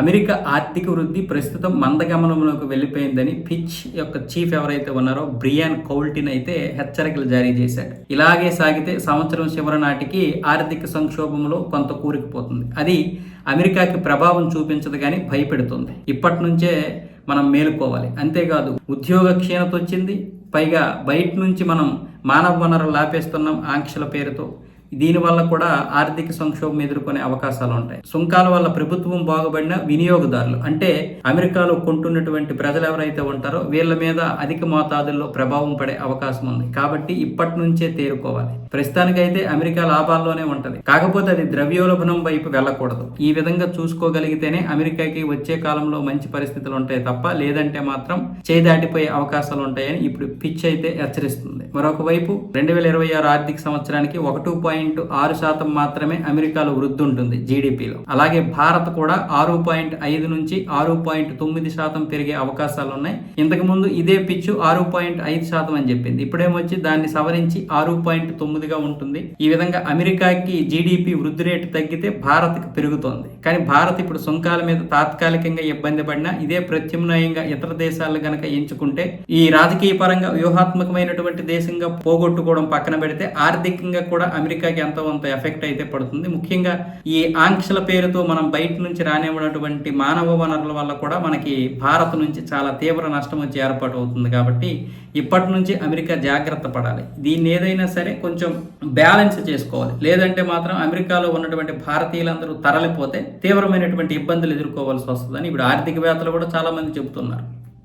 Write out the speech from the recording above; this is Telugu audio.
అమెరికా ఆర్థిక వృద్ధి ప్రస్తుతం మందగమనంలోకి వెళ్ళిపోయిందని ఫిచ్ యొక్క చీఫ్ ఎవరైతే ఉన్నారో బ్రియాన్ కౌల్టిన్ అయితే హెచ్చరికలు జారీ చేశాడు. ఇలాగే సాగితే సంవత్సరం చివరి నాటికి ఆర్థిక సంక్షోభంలో కొంత కూరుకుపోతుంది. అది అమెరికాకి ప్రభావం చూపించదు కానీ భయపెడుతుంది. ఇప్పటి నుంచే మనం మేలుకోవాలి. అంతేకాదు ఉద్యోగ క్షీణత వచ్చింది. పైగా బయట నుంచి మనం మానవ వనరులు లాపేస్తున్నాం ఆంక్షల పేరుతో. దీనివల్ల కూడా ఆర్థిక సంక్షోభం ఎదుర్కొనే అవకాశాలు ఉంటాయి. సుంకాల వల్ల ప్రభుత్వం బాగుపడిన వినియోగదారులు అంటే అమెరికాలో కొంటున్నటువంటి ప్రజలు ఎవరైతే ఉంటారో వీళ్ళ మీద అధిక మోతాదుల్లో ప్రభావం పడే అవకాశం ఉంది. కాబట్టి ఇప్పటి నుంచే తేరుకోవాలి. ప్రస్తుతానికైతే అమెరికా లాభాల్లోనే ఉంటది. కాకపోతే అది ద్రవ్యోల్బణం వైపు వెళ్ళకూడదు. ఈ విధంగా చూసుకోగలిగితేనే అమెరికాకి వచ్చే కాలంలో మంచి పరిస్థితులు ఉంటాయి తప్ప లేదంటే మాత్రం చేదాటిపోయే అవకాశాలు ఉంటాయని ఇప్పుడు పిచ్ అయితే హెచ్చరిస్తుంది. మరొక వైపు రెండు వేల ఇరవై ఆరు ఆర్థిక సంవత్సరానికి ఒకటి పాయింట్ ఆరు శాతం మాత్రమే అమెరికాలో వృద్ధి ఉంటుంది జీడిపిలో. అలాగే భారత్ కూడా ఆరు పాయింట్ ఐదు నుంచి ఆరు పాయింట్ తొమ్మిది శాతం పెరిగే అవకాశాలు ఉన్నాయి. ఇంతకు ముందు ఇదే పిచ్చు ఆరు పాయింట్ ఐదు శాతం అని చెప్పింది. ఇప్పుడేమొచ్చి దాన్ని సవరించి ఆరు పాయింట్ తొమ్మిదిగా ఉంటుంది. ఈ విధంగా అమెరికాకి జీడిపి వృద్ధి రేటు తగ్గితే భారత్కి పెరుగుతోంది. కానీ భారత్ ఇప్పుడు సుంకాల మీద తాత్కాలికంగా ఇబ్బంది పడినా ఇదే ప్రత్యామ్నాయంగా ఇతర దేశాలు గనక ఎంచుకుంటే ఈ రాజకీయ పరంగా వ్యూహాత్మకమైనటువంటి దేశంగా పోగొట్టుకోవడం పక్కన పెడితే ఆర్థికంగా కూడా అమెరికాకి ఎంతో కొంత ఎఫెక్ట్ అయితే పడుతుంది. ముఖ్యంగా ఈ ఆంక్షల పేరుతో మనం బయట నుంచి రానివ్వనటువంటి మానవ వనరుల వల్ల కూడా మనకి భారత్ నుంచి చాలా తీవ్ర నష్టం వచ్చి ఏర్పాటు అవుతుంది కాబట్టి ఇప్పటి నుంచి అమెరికా జాగ్రత్త పడాలి. దీన్ని ఏదైనా సరే కొంచెం బ్యాలెన్స్ చేసుకోవాలి. లేదంటే మాత్రం అమెరికాలో ఉన్నటువంటి భారతీయులందరూ తరలిపోతే తీవ్రమైనటువంటి ఇబ్బందులు ఎదుర్కోవాల్సి వస్తుందని ఇప్పుడు ఆర్థికవేత్తలు కూడా చాలా మంది చెబుతున్నారు.